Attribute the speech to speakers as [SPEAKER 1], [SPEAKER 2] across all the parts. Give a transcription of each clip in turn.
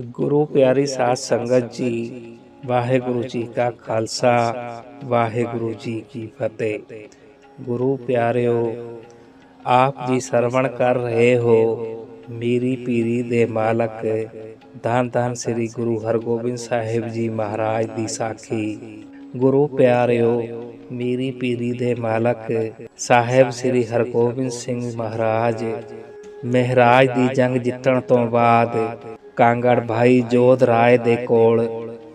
[SPEAKER 1] ਗੁਰੂ ਪਿਆਰੀ ਸਾਧ ਸੰਗਤ ਜੀ, ਵਾਹਿਗੁਰੂ ਜੀ ਕਾ ਖਾਲਸਾ, ਵਾਹਿਗੁਰੂ ਜੀ ਕੀ ਫਤਿਹ। ਗੁਰੂ ਪਿਆਰਿਓ, ਆਪ ਜੀ ਸਰਵਣ ਕਰ ਰਹੇ ਹੋ, ਮੀਰੀ ਪੀਰੀ ਦੇ ਮਾਲਕ ਧੰਨ ਧੰਨ ਸ੍ਰੀ ਗੁਰੂ ਹਰਗੋਬਿੰਦ ਸਾਹਿਬ ਜੀ ਮਹਾਰਾਜ ਦੀ ਸਾਖੀ। ਗੁਰੂ ਪਿਆਰਿਓ, ਮੇਰੀ ਪੀਰੀ ਦੇ ਮਾਲਕ, ਸਾਹਿਬ ਸ੍ਰੀ ਹਰਗੋਬਿੰਦ ਸਿੰਘ ਮਹਾਰਾਜ, ਮਹਿਰਾਜ ਦੀ ਜੰਗ ਜਿੱਤਣ ਤੋਂ ਬਾਅਦ ਕਾਂਗੜ ਭਾਈ ਜੋਧ ਰਾਏ ਦੇ ਕੋਲ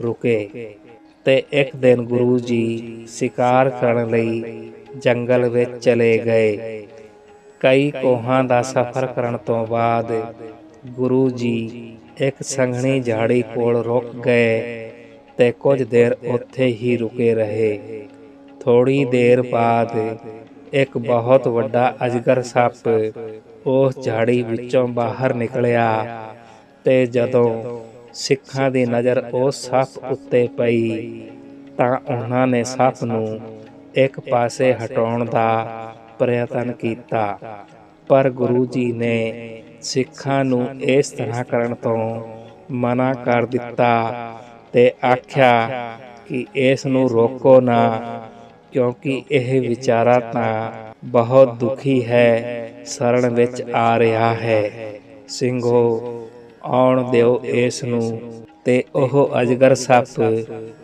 [SPEAKER 1] ਰੁਕੇ ਤੇ ਇੱਕ ਦਿਨ ਗੁਰੂ ਜੀ ਸ਼ਿਕਾਰ ਕਰਨ ਲਈ ਜੰਗਲ ਵਿੱਚ ਚਲੇ ਗਏ। ਕਈ ਕੋਹਾਂ ਦਾ ਸਫ਼ਰ ਕਰਨ ਤੋਂ ਬਾਅਦ ਗੁਰੂ ਜੀ ਇੱਕ ਸੰਘਣੀ ਝਾੜੀ ਕੋਲ ਰੁਕ ਗਏ ਤੇ ਕੁਝ ਦੇਰ ਉੱਥੇ ਹੀ ਰੁਕੇ ਰਹੇ। ਥੋੜੀ ਦੇਰ ਬਾਅਦ ਇੱਕ ਬਹੁਤ ਵੱਡਾ ਅਜਗਰ ਸੱਪ ਉਸ ਝਾੜੀ ਵਿੱਚੋਂ ਬਾਹਰ ਨਿਕਲਿਆ ਤੇ ਜਦੋਂ ਸਿੱਖਾਂ ਦੀ ਨਜ਼ਰ ਉਸ ਸੱਪ ਉੱਤੇ ਪਈ, ਤਾਂ ਉਹਨਾਂ ਨੇ ਸੱਪ ਨੂੰ ਇੱਕ ਪਾਸੇ ਹਟਾਉਣ ਦਾ ਪ੍ਰਯਤਨ ਕੀਤਾ। ਪਰ ਗੁਰੂ ਜੀ ਨੇ ਸਿੱਖਾਂ ਨੂੰ ਇਸ ਤਰ੍ਹਾਂ ਕਰਨ ਤੋਂ ਮਨਾ ਕਰ ਦਿੱਤਾ ਤੇ ਆਖਿਆ ਕਿ ਇਸ ਨੂੰ ਰੋਕੋ ਨਾ, ਕਿਉਂਕਿ ਇਹ ਵਿਚਾਰਾ ਤਾਂ ਬਹੁਤ ਦੁਖੀ ਹੈ ਸਰਣ ਵਿੱਚ ਆ ਰਿਹਾ ਹੈ। ਸਿੰਘੋ ਆਉਣ ਦਿਓ ਇਸ ਨੂੰ। ਤੇ ਉਹ ਅਜਗਰ ਸੱਪ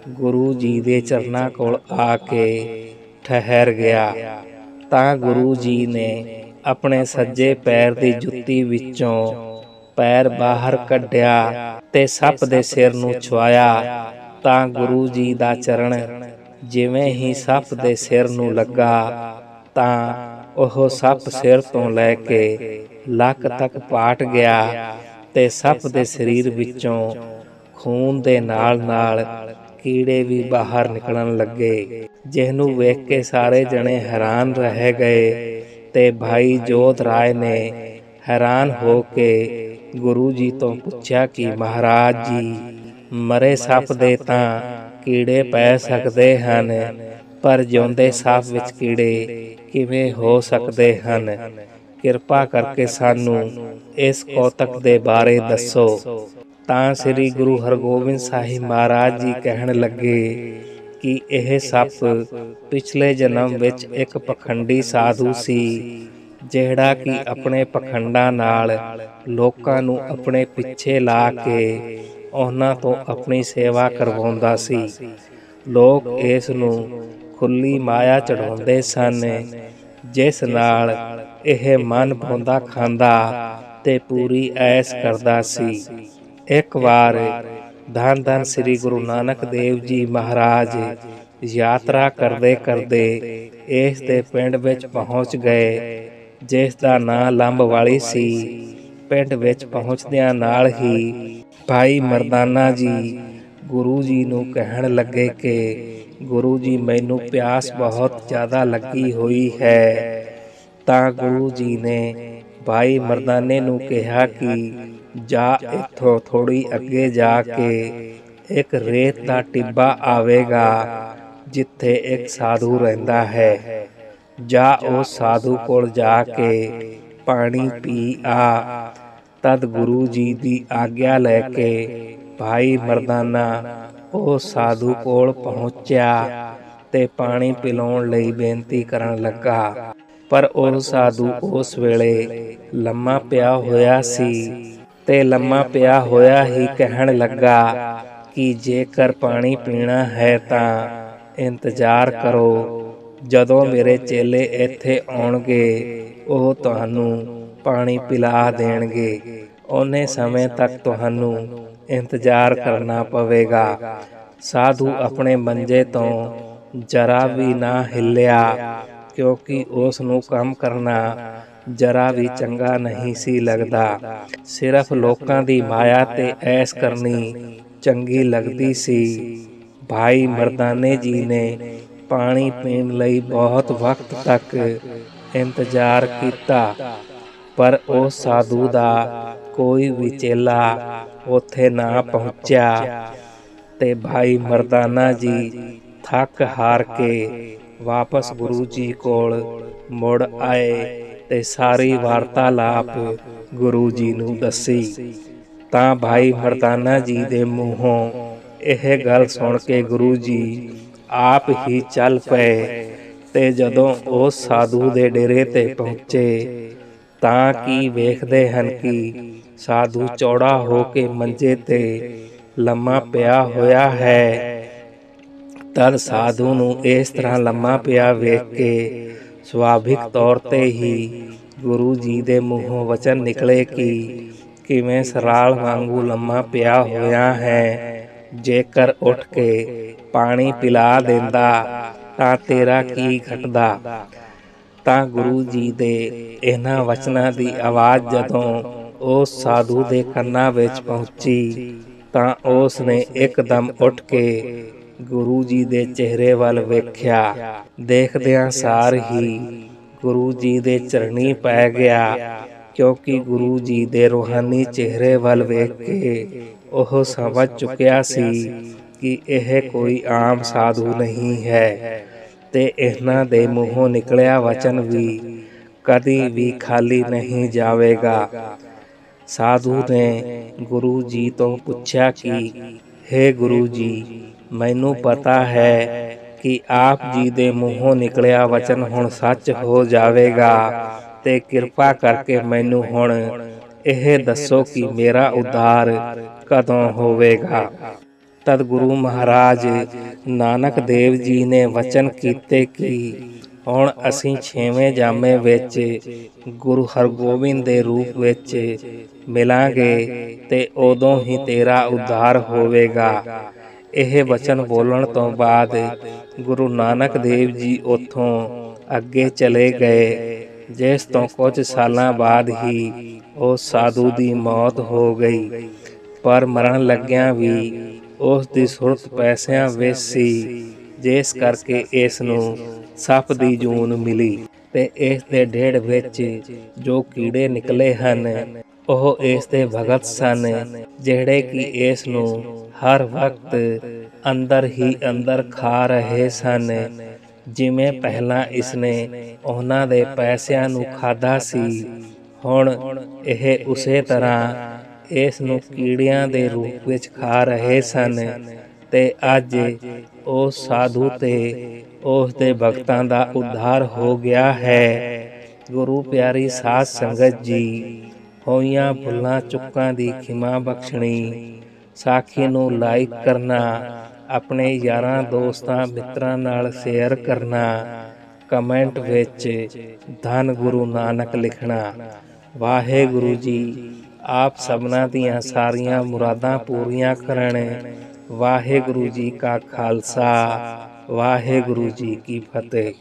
[SPEAKER 1] ਗੁਰੂ ਜੀ ਦੇ ਚਰਨਾਂ ਕੋਲ ਆ ਕੇ ਠਹਿਰ ਗਿਆ। ਤਾਂ ਗੁਰੂ ਜੀ ਨੇ ਆਪਣੇ ਸੱਜੇ ਪੈਰ ਦੀ ਜੁੱਤੀ ਵਿੱਚੋਂ ਪੈਰ ਬਾਹਰ ਕੱਢਿਆ ਤੇ ਸੱਪ ਦੇ ਸਿਰ ਨੂੰ ਛੁਆਇਆ। ਤਾਂ ਗੁਰੂ ਜੀ ਦਾ ਚਰਨ ਜਿਵੇਂ ਹੀ ਸੱਪ ਦੇ ਸਿਰ ਨੂੰ ਲੱਗਾ, ਤਾਂ ਉਹ ਸੱਪ ਸਿਰ ਤੋਂ ਲੈ ਕੇ ਲੱਕ ਤੱਕ ਪਾਟ ਗਿਆ। ਤੇ ਸੱਪ ਦੇ ਸਰੀਰ ਵਿੱਚੋਂ ਖੂਨ ਦੇ ਨਾਲ-ਨਾਲ ਕੀੜੇ ਵੀ ਬਾਹਰ ਨਿਕਲਣ ਲੱਗੇ, ਜਿਹਨੂੰ ਵੇਖ ਕੇ ਸਾਰੇ ਜਣੇ ਹੈਰਾਨ ਰਹਿ ਗਏ ਤੇ ਭਾਈ ਜੋਤ ਰਾਏ ਨੇ ਹੈਰਾਨ ਹੋ ਕੇ ਗੁਰੂ ਜੀ ਤੋਂ ਪੁੱਛਿਆ ਕਿ ਮਹਾਰਾਜ ਜੀ, ਮਰੇ ਸੱਪ ਦੇ ਤਾਂ ਕੀੜੇ ਪੈ ਸਕਦੇ ਹਨ, ਪਰ ਜਿਉਂਦੇ ਸੱਪ ਵਿੱਚ ਕੀੜੇ ਕਿਵੇਂ ਹੋ ਸਕਦੇ ਹਨ? ਕਿਰਪਾ ਕਰਕੇ ਸਾਨੂੰ ਇਸ ਕੌਤਕ ਦੇ ਬਾਰੇ ਦੱਸੋ। ਤਾਂ ਸ੍ਰੀ ਗੁਰੂ ਹਰਗੋਬਿੰਦ ਸਾਹਿਬ ਮਹਾਰਾਜ ਜੀ ਕਹਿਣ ਲੱਗੇ ਕਿ ਇਹ ਸੱਪ ਪਿਛਲੇ ਜਨਮ ਵਿੱਚ ਇੱਕ ਪਖੰਡੀ ਸਾਧੂ ਸੀ, ਜਿਹੜਾ ਕਿ ਆਪਣੇ ਪਖੰਡਾਂ ਨਾਲ ਲੋਕਾਂ ਨੂੰ ਆਪਣੇ ਪਿੱਛੇ ਲਾ ਕੇ ਉਹਨਾਂ ਤੋਂ ਆਪਣੀ ਸੇਵਾ ਕਰਵਾਉਂਦਾ ਸੀ। ਲੋਕ ਇਸ ਨੂੰ ਖੁੱਲੀ ਮਾਇਆ ਚੜਾਉਂਦੇ ਸਨ, ਜਿਸ ਨਾਲ ਇਹ ਮਨ ਭਾਉਂਦਾ ਖਾਂਦਾ ਤੇ ਪੂਰੀ ਐਸ ਕਰਦਾ ਸੀ। ਇੱਕ ਵਾਰ ਧੰਨ ਧੰਨ ਸ੍ਰੀ ਗੁਰੂ ਨਾਨਕ ਦੇਵ ਜੀ ਮਹਾਰਾਜ ਯਾਤਰਾ ਕਰਦੇ ਕਰਦੇ ਇਸ ਦੇ ਪਿੰਡ ਵਿੱਚ ਪਹੁੰਚ ਗਏ, ਜਿਸ ਦਾ ਨਾਂ ਲੰਬ ਵਾਲੀ ਸੀ। ਪਿੰਡ ਵਿੱਚ ਪਹੁੰਚਦਿਆਂ ਨਾਲ ਹੀ ਭਾਈ ਮਰਦਾਨਾ ਜੀ ਗੁਰੂ ਜੀ ਨੂੰ ਕਹਿਣ ਲੱਗੇ ਕਿ ਗੁਰੂ ਜੀ, ਮੈਨੂੰ ਪਿਆਸ ਬਹੁਤ ਜ਼ਿਆਦਾ ਲੱਗੀ ਹੋਈ ਹੈ। ਤਾਂ ਗੁਰੂ ਜੀ ਨੇ ਭਾਈ ਮਰਦਾਨੇ ਨੂੰ ਕਿਹਾ ਕਿ ਜਾ ਇੱਥੋਂ ਥੋੜੀ ਅੱਗੇ ਜਾ ਕੇ ਇੱਕ ਰੇਤ ਦਾ ਟਿੱਬਾ ਆਵੇਗਾ, ਜਿੱਥੇ ਇੱਕ ਸਾਧੂ ਰਹਿੰਦਾ ਹੈ। ਜਾ ਉਹ ਸਾਧੂ ਕੋਲ ਜਾ ਕੇ ਪਾਣੀ ਪੀ ਆ। ਤਦ ਗੁਰੂ ਜੀ ਦੀ ਆਗਿਆ ਲੈ ਕੇ ਭਾਈ ਮਰਦਾਨਾ ਉਹ ਸਾਧੂ ਕੋਲ ਪਹੁੰਚਿਆ ਤੇ ਪਾਣੀ ਪਿਲਾਉਣ ਲਈ ਬੇਨਤੀ ਕਰਨ ਲੱਗਾ। ਪਰ ਉਹ ਸਾਧੂ ਉਸ ਵੇਲੇ ਲੰਮਾ ਪਿਆ ਹੋਇਆ ਸੀ ਤੇ ਲੰਮਾ ਪਿਆ ਹੋਇਆ ਹੀ ਕਹਿਣ ਲੱਗਾ ਕਿ ਜੇਕਰ ਪਾਣੀ ਪੀਣਾ ਹੈ ਤਾਂ ਇੰਤਜ਼ਾਰ ਕਰੋ, ਜਦੋਂ ਮੇਰੇ ਚੇਲੇ ਇੱਥੇ ਆਉਣਗੇ, ਉਹ ਤੁਹਾਨੂੰ ਪਾਣੀ ਪਿਲਾ ਦੇਣਗੇ। ਉਹਨੇ ਸਮੇਂ ਤੱਕ ਤੁਹਾਨੂੰ ਇੰਤਜ਼ਾਰ ਕਰਨਾ ਪਵੇਗਾ। ਸਾਧੂ ਆਪਣੇ ਮੰਜੇ ਤੋਂ ਜਰਾ ਵੀ ਨਾ ਹਿੱਲਿਆ ਕਿਉਂਕਿ ਉਸ ਨੂੰ ਕੰਮ ਕਰਨਾ ਜਰਾ ਵੀ ਚੰਗਾ ਨਹੀਂ ਸੀ ਲੱਗਦਾ। ਸਿਰਫ ਲੋਕਾਂ ਦੀ ਮਾਇਆ ਤੇ ਐਸ ਕਰਨੀ ਚੰਗੀ ਲੱਗਦੀ ਸੀ। ਭਾਈ ਮਰਦਾਨੇ ਜੀ ਨੇ ਪਾਣੀ ਪੀਣ ਲਈ ਬਹੁਤ ਵਕਤ ਤੱਕ ਇੰਤਜ਼ਾਰ ਕੀਤਾ, ਪਰ ਉਹ ਸਾਧੂ ਦਾ ਕੋਈ ਵੀ ਚੇਲਾ ਉੱਥੇ ਨਾ ਪਹੁੰਚਿਆ ਤੇ ਭਾਈ ਮਰਦਾਨਾ ਜੀ ਥੱਕ ਹਾਰ ਕੇ ਵਾਪਸ ਗੁਰੂ ਜੀ ਕੋਲ ਮੁੜ ਆਏ ਤੇ ਸਾਰੀ ਵਾਰਤਾਲਾਪ ਗੁਰੂ ਜੀ ਨੂੰ ਦੱਸੀ। ਤਾਂ ਭਾਈ ਮਰਦਾਨਾ ਜੀ ਦੇ ਮੂੰਹੋਂ ਇਹ ਗੱਲ ਸੁਣ ਕੇ ਗੁਰੂ ਜੀ ਆਪ ਹੀ ਚੱਲ ਪਏ ਤੇ ਜਦੋਂ ਉਹ ਸਾਧੂ ਦੇ ਡੇਰੇ ਤੇ ਪਹੁੰਚੇ, ਤਾਂ ਕੀ ਵੇਖਦੇ ਹਨ ਕਿ ਸਾਧੂ ਚੌੜਾ ਹੋ ਕੇ ਮੰਜੇ ਤੇ ਲੰਮਾ ਪਿਆ ਹੋਇਆ ਹੈ। ਤਦ ਸਾਧੂ ਨੂੰ ਇਸ ਤਰ੍ਹਾਂ ਲੰਮਾ ਪਿਆ ਵੇਖ ਕੇ ਸੁਭਾਵਿਕ ਤੌਰ ਤੇ ਹੀ ਗੁਰੂ ਜੀ ਦੇ ਮੂੰਹੋਂ ਵਚਨ ਨਿਕਲੇ ਕਿ ਕਿਵੇਂ ਸਰਾਲ ਵਾਂਗੂ ਲੰਮਾ ਪਿਆ ਹੋਇਆ ਹੈ, ਜੇਕਰ ਉੱਠ ਕੇ ਪਾਣੀ ਪਿਲਾ ਦਿੰਦਾ ਤਾਂ ਤੇਰਾ ਕੀ ਘਟਦਾ? ਤਾਂ ਗੁਰੂ ਜੀ ਦੇ ਇਹਨਾਂ ਵਚਨਾਂ ਦੀ ਆਵਾਜ਼ ਜਦੋਂ ਉਸ ਸਾਧੂ ਦੇ ਕੰਨਾਂ ਵਿੱਚ ਪਹੁੰਚੀ ਤਾਂ ਉਸ ਨੇ ਇੱਕਦਮ ਉੱਠ ਕੇ ਗੁਰੂ ਜੀ ਦੇ ਚਿਹਰੇ ਵੱਲ ਵੇਖਿਆ। ਦੇਖਦਿਆਂ ਸਾਰ ਹੀ ਗੁਰੂ ਜੀ ਦੇ ਚਰਣੀ ਪੈ ਗਿਆ, ਕਿਉਂਕਿ ਗੁਰੂ ਜੀ ਦੇ ਰੂਹਾਨੀ ਚਿਹਰੇ ਵੱਲ ਵੇਖ ਕੇ ਉਹ ਸਮਝ ਚੁੱਕਿਆ ਸੀ ਕਿ ਇਹ ਕੋਈ ਆਮ ਸਾਧੂ ਨਹੀਂ ਹੈ ਤੇ ਇਹਨਾਂ ਦੇ ਮੂੰਹੋਂ ਨਿਕਲਿਆ ਵਚਨ ਵੀ ਕਦੀ ਵੀ ਖਾਲੀ ਨਹੀਂ ਜਾਵੇਗਾ। ਸਾਧੂ ਨੇ ਗੁਰੂ ਜੀ ਤੋਂ ਪੁੱਛਿਆ ਕਿ हे ਗੁਰੂ ਜੀ ਮੈਨੂੰ ਪਤਾ ਹੈ ਕਿ ਆਪ ਜੀ ਦੇ ਮੂੰਹੋਂ ਨਿਕਲਿਆ ਵਚਨ ਹੁਣ ਸੱਚ ਹੋ ਜਾਵੇਗਾ ਤੇ ਕਿਰਪਾ ਕਰਕੇ ਮੈਨੂੰ ਹੁਣ ਇਹ ਦੱਸੋ ਕਿ ਮੇਰਾ ਉਧਾਰ ਕਦੋਂ ਹੋਵੇਗਾ। ਤਦ ਗੁਰੂ ਮਹਾਰਾਜ, ਨਾਨਕ ਦੇਵ ਜੀ ਨੇ ਵਚਨ ਕੀਤੇ ਕਿ ਹੁਣ ਅਸੀਂ ਛੇਵੇਂ ਜਾਮੇ ਵਿੱਚ ਗੁਰੂ ਹਰਗੋਬਿੰਦ ਦੇ ਰੂਪ ਵਿੱਚ ਮਿਲਾਂਗੇ ਤੇ ਉਦੋਂ ਹੀ ਤੇਰਾ ਉਧਾਰ ਹੋਵੇਗਾ। ਇਹ ਵਚਨ ਬੋਲਣ ਤੋਂ ਬਾਅਦ ਗੁਰੂ ਨਾਨਕ ਦੇਵ ਜੀ ਉੱਥੋਂ ਅੱਗੇ ਚਲੇ ਗਏ, ਜਿਸ ਤੋਂ ਕੁਝ ਸਾਲਾਂ ਬਾਅਦ ਹੀ ਉਹ ਸਾਧੂ ਦੀ ਮੌਤ ਹੋ ਗਈ। ਪਰ ਮਰਨ ਲੱਗਿਆਂ ਵੀ ਉਸ ਦੀ ਸੁਰਤ ਪੈਸਿਆਂ ਵਿੱਚ ਸੀ, ਜਿਸ ਕਰਕੇ ਇਸ ਨੂੰ ਸੱਪ ਦੀ ਜੂਨ ਮਿਲੀ। ਤੇ ਇਸ ਦੇ ਢੇੜ ਵਿੱਚ ਜੋ ਕੀੜੇ ਨਿਕਲੇ ਹਨ ਉਹ ਇਸ ਦੇ ਭਗਤ ਸਨ, ਜਿਹੜੇ ਕਿ ਇਸ ਨੂੰ ਹਰ ਵਕਤ ਅੰਦਰ ਹੀ ਅੰਦਰ ਖਾ ਰਹੇ ਸਨ। ਜਿਵੇਂ ਪਹਿਲਾਂ ਇਸਨੇ ਉਹਨਾਂ ਦੇ ਪੈਸਿਆਂ ਨੂੰ ਖਾਦਾ ਸੀ, ਹੁਣ ਇਹ ਉਸੇ ਤਰ੍ਹਾਂ ਇਸ ਨੂੰ ਕੀੜਿਆਂ ਦੇ ਰੂਪ ਵਿੱਚ ਖਾ ਰਹੇ ਸਨ। ਤੇ ਅੱਜ ਉਹ ਸਾਧੂ ਤੇ ਉਸ ਦੇ ਭਗਤਾਂ ਦਾ ਉਧਾਰ ਹੋ ਗਿਆ ਹੈ। ਗੁਰੂ ਪਿਆਰੀ ਸਾਧ ਸੰਗਤ ਜੀ ਹੋਈਆਂ ਭੁੱਲਾਂ ਚੁੱਕਾਂ ਦੀ ਖਿਮਾ ਬਖਸ਼ਣੀ। ਸਾਖੀ ਨੂੰ ਲਾਈਕ ਕਰਨਾ, ਆਪਣੇ ਯਾਰਾਂ ਦੋਸਤਾਂ ਮਿੱਤਰਾਂ ਨਾਲ ਸ਼ੇਅਰ ਕਰਨਾ, ਕਮੈਂਟ ਵਿੱਚ ਧੰਨ ਗੁਰੂ ਨਾਨਕ ਲਿਖਣਾ। ਵਾਹਿਗੁਰੂ ਜੀ, ਆਪ ਸਭਨਾਂ ਦੀਆਂ ਸਾਰੀਆਂ ਮੁਰਾਦਾਂ ਪੂਰੀਆਂ ਕਰਨ। ਵਾਹਿਗੁਰੂ ਜੀ ਕਾ ਖਾਲਸਾ, ਵਾਹਿਗੁਰੂ ਜੀ ਕੀ ਫਤਿਹ।